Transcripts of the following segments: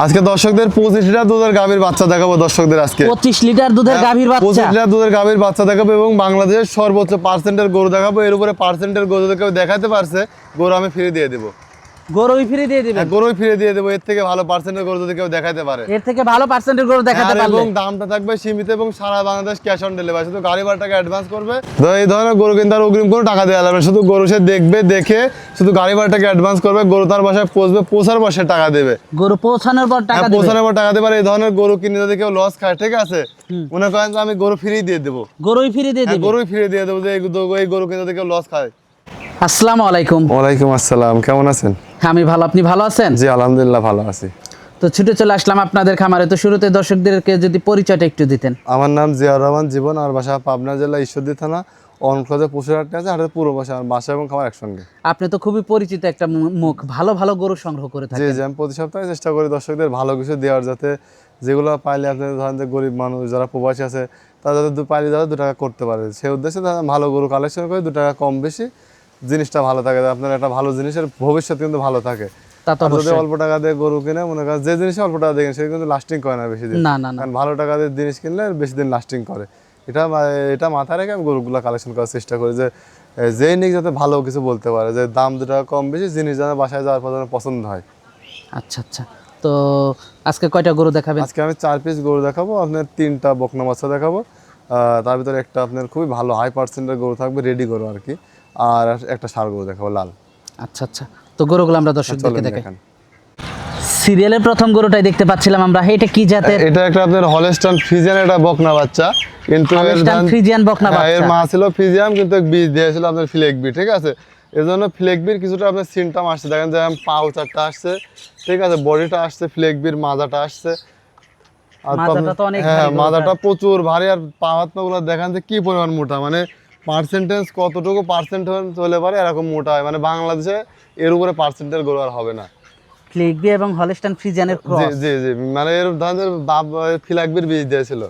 আজকে দর্শকদের পঁচিশ লিটার দুধের গাভীর বাচ্চা দেখাবো দর্শকদের আজকে। পঁচিশ লিটার দুধের গাভীর পঁচিশ বাচ্চা লিটার দুধের গাভীর বাচ্চা দেখাবো এবং বাংলাদেশের সর্বোচ্চ পার্সেন্টের গরু দেখাবো। এর উপরে পার্সেন্টের গরু কেউ দেখাতে পারছে গরু আমি ফিরে দিয়ে দেবো। গরুই ফ্রি দিয়ে দিবেন। হ্যাঁ, গরুই ফিরে দিয়ে দেবো। এর থেকে ভালো পার্সেন্টের গরু যদি কেউ দেখাতে পারে। এর থেকে ভালো পার্সেন্টের গরু দেখাতে পারলে। এবং দামটা থাকবে সীমিত এবং সারা বাংলাদেশ ক্যাশ অন ডেলিভারি শুধু গাড়ি ভাড়া টাকা অ্যাডভান্স করবে এই ধরনের গরু কিন্তু আর অগ্রিম কোনো টাকা দেওয়া না। শুধু গরু সে দেখবে দেখে শুধু গাড়ি ভাড়া টাকা অ্যাডভান্স করবে গরু তার বাসায় পৌঁছবে পৌঁছার পর সে টাকা দেবে। গরু পৌঁছানোর পর টাকা হ্যাঁ, পৌঁছানোর পর টাকা দেবে। আর এই ধরনের গরু কিনে যদি কেউ লস খায় ঠিক আছে? মনে করেন যে আমি গরু ফ্রি দিয়ে দেবো। গরুই ফ্রি দিয়ে হ্যাঁ, দিবেন গরুই ফিরে দিয়ে দেবো যে গরু- এই গরু কিনে যদি কেউ লস খায়। আসসালামু আলাইকুম। ওয়ালাইকুম আসসালাম। কেমন আছেন? আমি ভালো আপনি ভালো আছেন? জি আলহামদুলিল্লাহ ভালো আছি। তো ছুটে চলে আসলাম আপনাদের খামারে। তো শুরুতে দর্শকদেরকে যদি পরিচয়টা একটু দিতেন। আমার নাম জিয়াউর রহমান জীবন আর বাসা পাবনা জেলা ঈশ্বরদী থানা অনক্লজে পশুরহাটে আছে হাটের পুরো বাসা আমার বাসা এবং খাবার একসঙ্গে। আপনি তো খুবই পরিচিত একটা মুখ ভালো ভালো গরু সংগ্রহ করে জি থাকেন। জি আমি প্রতি সপ্তাহে চেষ্টা করি দর্শকদের ভালো কিছু দেওয়ার যাতে যেগুলো পাইলে আপনি ধরেন যে গরিব মানুষ যারা প্রবাসী আছে তারা যাতে পাইলে যারা দু টাকা করতে পারে। সেই উদ্দেশ্যে তারা ভালো গরু কালেকশন করে দু টাকা কম বেশি জিনিসটা ভালো থাকে আপনার একটা ভালো জিনিসের ভবিষ্যৎ কিন্তু ভালো থাকে। যদি অল্প টাকা দিয়ে গরু কিনে মনে করেন যে জিনিসে অল্প টাকা দিয়ে কিনে, কিন্তু লাস্টিং করে না বেশি দিন। না না কারণ ভালো টাকা দিয়ে জিনিস কিনলে বেশি দিন লাস্টিং করে। এটা এটা মাথায় রেখে আমি গরুগুলো কালেকশন করার চেষ্টা করি যে যেই নিক যাতে ভালো কিছু বলতে পারে যে দাম দু টাকা কম বেশি জিনিস যেন বাসায় যাওয়ার পর যেন পছন্দ হয়। আচ্ছা আচ্ছা। তো আজকে কয়টা গরু দেখাবেন? আজকে আমি চার পিস গরু দেখাবো আপনার তিনটা বকনা বাচ্চা দেখাবো। তার ভিতরে একটা আপনার খুবই ভালো হাই পার্সেন্টের গরু থাকবে রেডি গরু আর কি। আর একটা সার গরু দেখাবো লাল। আচ্ছা আচ্ছা। তো গরুগুলো আমরা দর্শকদেরকে চলেন দেখাই। সিরিয়ালের প্রথম গরুটাই দেখতে পাচ্ছিলাম আমরা। এটা কি জাতের? এটা একটা আপনার হলেস্টান ফ্রিজিয়ান একটা বকনা বাচ্চা। কিন্তু এর ধান- ফ্রিজিয়ান বকনা হ্যাঁ, এর মা ছিল ফিজিয়াম কিন্তু বীজ দিয়েছিল আপনার ফ্লেকবি ঠিক আছে? এর জন্য ফ্লেকবির কিছুটা আপনার সিনটাম আসছে দেখেন যে পাউ চারটা আসছে ঠিক আছে? বডিটা আসছে ফ্লেকবির মাজাটা আসছে। আর মাজাটা তো অনেক হ্যাঁ। মাজাটা প্রচুর ভারী আর পা হাত দেখেন যে কি পরিমাণ মোটা। মানে পার্সেন্টেজ কতটুকু পার্সেন্ট চলে পারে এরকম মোটা হয়। মানে বাংলাদেশে এর উপরে পার্সেন্টের গরু আর হবে না। ফ্লেগবি এবং হলস্টাইন ফ্রিজিয়ানের ক্রস জি জি। মানে এর ধরেন বাপ ফ্লেকবির বীজ দিয়েছিল।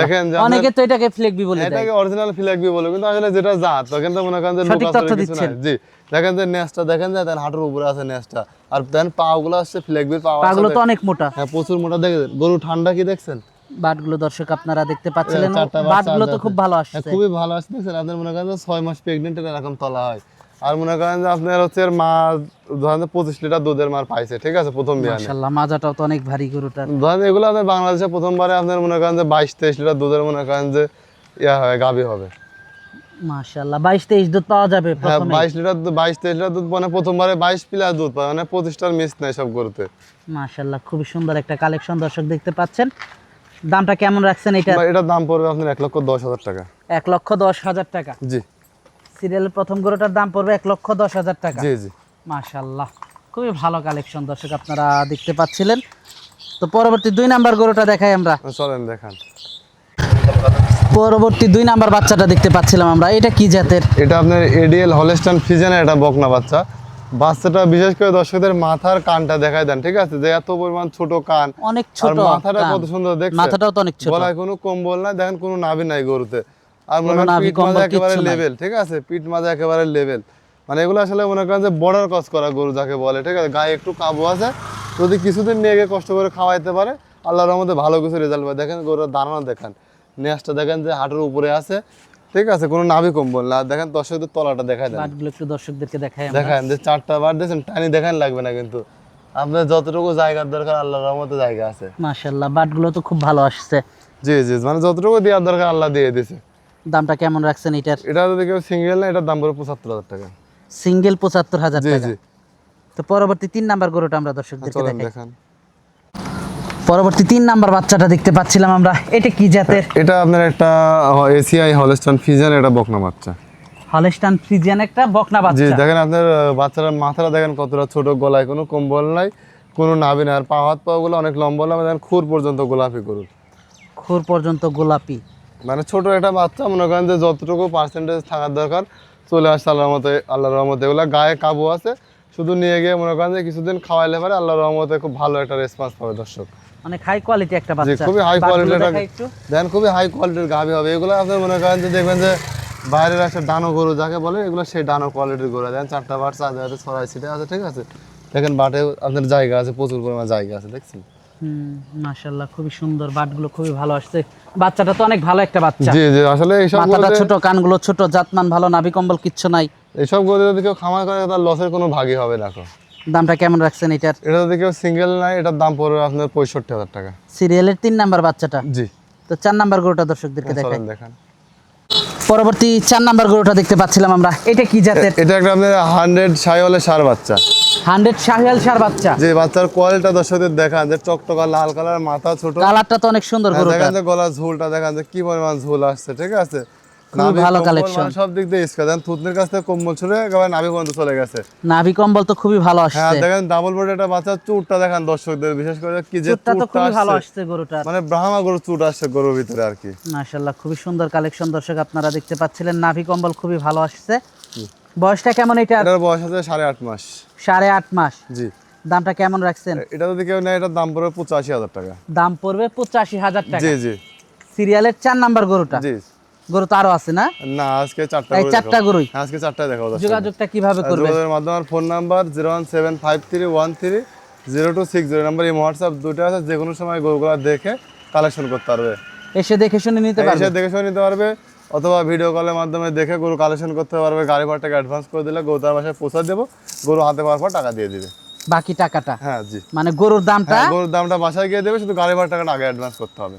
দেখেন অনেকে তো এটাকে ফ্লেগবি বলে এটাকে অরিজিনাল ফিলাকবি বলে কিন্তু আসলে যেটা জাত তখন তো মনে করেন যে সঠিক তথ্য দিচ্ছেন। জি। দেখেন যে নেসটা দেখেন যে তার হাঁটুর উপরে আছে নেসটা। আর দেন পাগুলো আসছে ফিলাকবির পা পাগুলো তো অনেক মোটা। হ্যাঁ প্রচুর মোটা। দেখেন গরু ঠান্ডা কি দেখছেন? বাটগুলো দর্শক আপনারা দেখতে পাচ্ছিলেন। বাটগুলো তো খুব ভালো হ্যাঁ, আসছে খুবই ভালো আসছে মনে করেন ছয় মাস এরকম তলা হয়। আর মনে করেন যে আপনার হচ্ছে মা ধরেন পঁচিশ লিটার দুধের মার পাইছে ঠিক আছে প্রথম বিয়ানে। মাশাআল্লাহ মাজাটাও তো অনেক ভারী গরুটার। ধরেন এগুলো আপনার বাংলাদেশে প্রথমবারে আপনার মনে করেন যে বাইশ তেইশ লিটার দুধের মনে করেন যে ইয়া হবে গাভী হবে। মাশাআল্লাহ 22 23 দুধ পাওয়া যাবে হ্যাঁ প্রথমে বাইশ লিটার দুধ বাইশ তেইশ লিটার দুধ মানে প্রথমবারে বাইশ প্লাস দুধ পায় মানে পঁচিশটার মিস নেই সব গরুতে। মাশাআল্লাহ খুবই সুন্দর একটা কালেকশন দর্শক দেখতে পাচ্ছেন। দামটা কেমন রাখছেন এটা? এটার দাম পড়বে আপনার এক লক্ষ দশ হাজার টাকা। এক লক্ষ দশ হাজার টাকা। জি। সিরিয়ালের প্রথম গরুটার দাম পড়বে এক লক্ষ দশ হাজার টাকা। জি জি। মাশাআল্লাহ। খুবই ভালো কালেকশন দর্শক আপনারা দেখতে পাচ্ছিলেন। তো পরবর্তী দুই নাম্বার গরুটা দেখাই আমরা। চলেন দেখান। পরবর্তী দুই নাম্বার বাচ্চাটা দেখতে পাচ্ছিলাম আমরা। এটা কি জাতের? এটা আপনার এডিএল হলেস্টান ফিজেনের এটা বকনা বাচ্চা। বাচ্চাটা বিশেষ করে দর্শকদের মাথার কানটা দেখাই দেন ঠিক আছে? যে এত পরিমাণ ছোট কান অনেক ছোট মাথাটা কত সুন্দর দেখছেন? মাথাটাও তো অনেক ছোট। গলায় কোনো কম্বল নাই দেখেন কোনো নাভি নাই গরুতে। আর মনে নাভি কম্বল একেবারে লেভেল ঠিক আছে? পিঠ মাজা একেবারে লেভেল মানে এগুলো আসলে মনে করেন যে বর্ডার ক্রস করা গরু যাকে বলে ঠিক আছে? গায়ে একটু কাবু আছে যদি কিছুদিন নিয়ে গিয়ে কষ্ট করে খাওয়াইতে পারে আল্লাহর মধ্যে ভালো কিছু রেজাল্ট পায়। দেখেন গরুর দাঁড়ানো দেখেন। নেসটা দেখেন যে হাঁটুর উপরে আছে ঠিক আছে কোনো নাভি কম্বল না। দেখেন দর্শকদের তলাটা দেখায় দেন। বাটগুলো একটু দর্শকদেরকে আমরা। দেখেন যে চারটা বার দিয়েছেন টানি দেখান লাগবে না কিন্তু। আপনার যতটুকু জায়গার দরকার আল্লাহর রহমতে জায়গা আছে। মাশাআল্লাহ বাটগুলো তো খুব ভালো আসছে। জি জি মানে যতটুকু দেওয়ার দরকার আল্লাহ দিয়ে দিছে দামটা কেমন রাখছেন এটার? এটা যদি কেউ সিঙ্গেল না এটার দাম পড়বে পঁচাত্তর হাজার টাকা। সিঙ্গেল পঁচাত্তর হাজার টাকা। জি। তো পরবর্তী তিন নাম্বার গরুটা আমরা দর্শকদেরকে দেখাই। দেখান। পরবর্তী তিন নাম্বার বাচ্চাটা দেখতে পাচ্ছিলাম আমরা। এটা কি জাতের? এটা আপনার একটা এসিআই হলস্টন ফিজান এটা বকনা বাচ্চা। হলস্টান ফ্রিজিয়ান একটা বকনা বাচ্চা। জি দেখেন আপনার আহ, বাচ্চাটার মাথাটা দেখেন কতটা ছোট গলায় কোনো কম্বল নাই কোনো নাভি না আর পা হাত পা গুলো অনেক লম্বা লম্বা দেখেন খুর পর্যন্ত গোলাপি করুন খুর পর্যন্ত গোলাপি। মানে ছোট একটা বাচ্চা মনে করেন যে যতটুকু পার্সেন্টেজ থাকার দরকার চলে আসছে আল্লাহর মতে আল্লাহর রহমতে। এগুলো গায়ে কাবু আছে শুধু নিয়ে গিয়ে মনে করেন যে কিছুদিন খাওয়াইলে পারে আল্লাহর রহমতে খুব ভালো একটা রেসপন্স পাবে দর্শক। অনেক হাই কোয়ালিটি একটা বাচ্চা। খুবই হাই বাটগুলো কোয়ালিটির দেন খুবই হাই কোয়ালিটির গাভি হবে। এগুলো আপনি মনে করেন যে দেখবেন যে বাইরের একটা ডানো গরু যাকে বলে এগুলো সেই ডানো কোয়ালিটির গরু। দেন চারটা বার চার জায়গাতে ছড়াই ছিটে আছে ঠিক আছে? দেখেন বাটে আপনার জায়গা আছে প্রচুর পরিমাণ জায়গা আছে দেখছেন? হুম খুবই সুন্দর। বাটগুলো খুবই ভালো আসছে। বাচ্চাটা তো অনেক ভালো একটা বাচ্চা। জি জি আসলে মাথাটা ছোট কানগুলো ছোট জাতমান ভালো নাভি কম্বল কিচ্ছু নাই। এইসব গরু যদি কেউ খামার করে তার লসের কোনো ভাগই হবে না দামটা কেমন রাখছেন এটার? এটা কেউ সিঙ্গেল নাই এটার দাম পড়বে আপনার পঁয়ষট্টি হাজার টাকা। সিরিয়ালের তিন নাম্বার বাচ্চাটা? জি। তো চার নাম্বার গরুটা দর্শকদেরকে দেখাই। চলেন দেখান। পরবর্তী চার নাম্বার গরুটা দেখতে পাচ্ছিলাম আমরা। এটা কি জাতের? এটা একটা আপনার হান্ড্রেড সাইওয়ালের সার বাচ্চা। হান্ড্রেড শাহিয়াল সার বাচ্চা। যে বাচ্চার কোয়ালিটা দর্শকদের দেখান যে টকটকা লাল কালার মাথা ছোট। কালারটা তো অনেক সুন্দর হ্যাঁ, গরুটা। দেখান যে গলার ঝোলটা দেখান যে কি পরিমাণ ঝোল আসছে ঠিক আছে? খুবই ভালো মানে সব দিক দিয়ে ইস্কা। দেন থুতনির কাছ থেকে কম্বল ছুড়ে একেবারে নাভি পর্যন্ত চলে গেছে। নাভি কম্বল তো খুবই ভালো হ্যাঁ আসছে। দেখেন ডাবল বডি একটা বাচ্চা চুটটা দেখান দর্শকদের বিশেষ করে কি যে চুটটা তো খুবই ভালো আসছে। মানে ব্রাহ্মা গরুর চুট আসছে গরুর ভিতরে আর কি। মাশাল্লাহ খুবই সুন্দর কালেকশন দর্শক আপনারা দেখতে পাচ্ছিলেন। নাভি কম্বল খুবই ভালো আসছে। বয়সটা কেমন এটা? এটার বয়স আছে সাড়ে আট মাস। সাড়ে আট মাস। জি। দামটা কেমন রাখছেন? এটা যদি কেউ নেয় এটার দাম পড়বে পঁচাশি হাজার টাকা। দাম পড়বে পঁচাশি হাজার টাকা। জি জি। সিরিয়ালের চার নাম্বার গরুটা। জি। গরু তো আরও আছে না? না আজকে চারটা এই গরু চারটা। গরুই? হ্যাঁ, আজকে চারটা দেখাবো। যোগাযোগটা কীভাবে করবে যোগাযোগের মাধ্যমে আমার phone number zero one seven five three one three zero two six zero number এই হোয়াটসঅ্যাপ দুটো আছে যে কোনো সময় গরুগুলো দেখে কালেকশন করতে পারবে। এসে দেখে শুনে নিতে পারবে? এসে দেখে শুনে নিতে পারবে অথবা ভিডিও কলের মাধ্যমে দেখে গরু কালেকশন করতে পারবে গাড়ি ভাড়া টাকা অ্যাডভান্স করে দিলে গরু তার বাসায় পৌঁছা দেবো গরু হাতে পাওয়ার পর টাকা দিয়ে দিবে। বাকি টাকাটা? হ্যাঁ জি। মানে গরুর দামটা? হ্যাঁ গরুর দামটা বাসায় গিয়ে দেবে শুধু গাড়ি ভাড়া টাকাটা আগে অ্যাডভান্স করতে হবে।